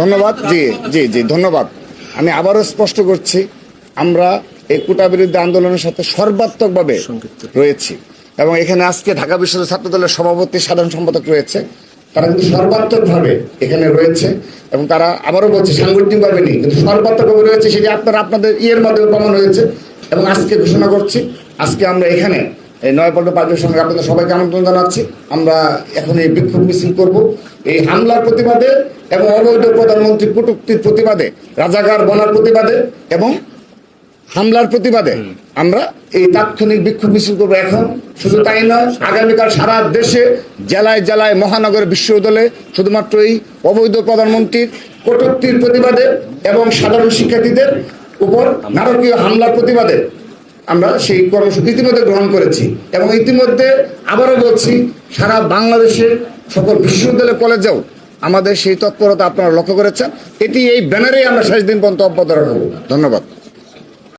ধন্যবাদ। জি জি জি ধন্যবাদ। আমি আবারও স্পষ্ট করছি আমরা এই কোটা বিরুদ্ধে আন্দোলনের সাথে সর্বাত্মকভাবে রয়েছি। এবং এখানে আজকে ঢাকা বিশ্ববিদ্যালয় ছাত্র দলের সভাপতি সাধারণ সম্পাদক রয়েছে। তারা কিন্তু সর্বাত্মকভাবে এখানে রয়েছে এবং তারা আবারও বলছে সাংগঠনিকভাবে নেই কিন্তু সর্বাত্মকভাবে রয়েছে সেটি আপনারা আপনাদের ইয়ের মাধ্যমে প্রমাণ হয়েছে। এবং আজকে ঘোষণা করছি আজকে আমরা এখানে এই নয়পল্ট পার্টির সঙ্গে আপনাদের সবাইকে আমন্ত্রণ জানাচ্ছি। আমরা এখন এই বিক্ষোভ মিছিল করব। এই হামলার প্রতিবাদে এবং অবৈধ প্রধানমন্ত্রী কটুক্তির প্রতিবাদে রাজাকার বনার প্রতিবাদে এবং হামলার প্রতিবাদে আমরা এই তাৎক্ষণিক বিক্ষোভ মিছিল করব এখন। শুধু তাই নয় আগামীকাল সারা দেশে জেলায় জেলায় মহানগর বিশ্ববিদ্যালয়ে শুধুমাত্র এই অবৈধ প্রধানমন্ত্রীর কটুক্তির প্রতিবাদে এবং সাধারণ শিক্ষার্থীদের উপর নারকীয় হামলার প্রতিবাদে আমরা সেই কর্মসূচি ইতিমধ্যে গ্রহণ করেছি এবং ইতিমধ্যে আবারও বলছি, সারা বাংলাদেশে সকল বিশ্ববিদ্যালয় কলেজেও আমাদের সেই তৎপরতা আপনারা লক্ষ্য করেছেন। এটি এই ব্যানারেই আমরা শেষ দিন পর্যন্ত অব্যাহত রাখব। ধন্যবাদ।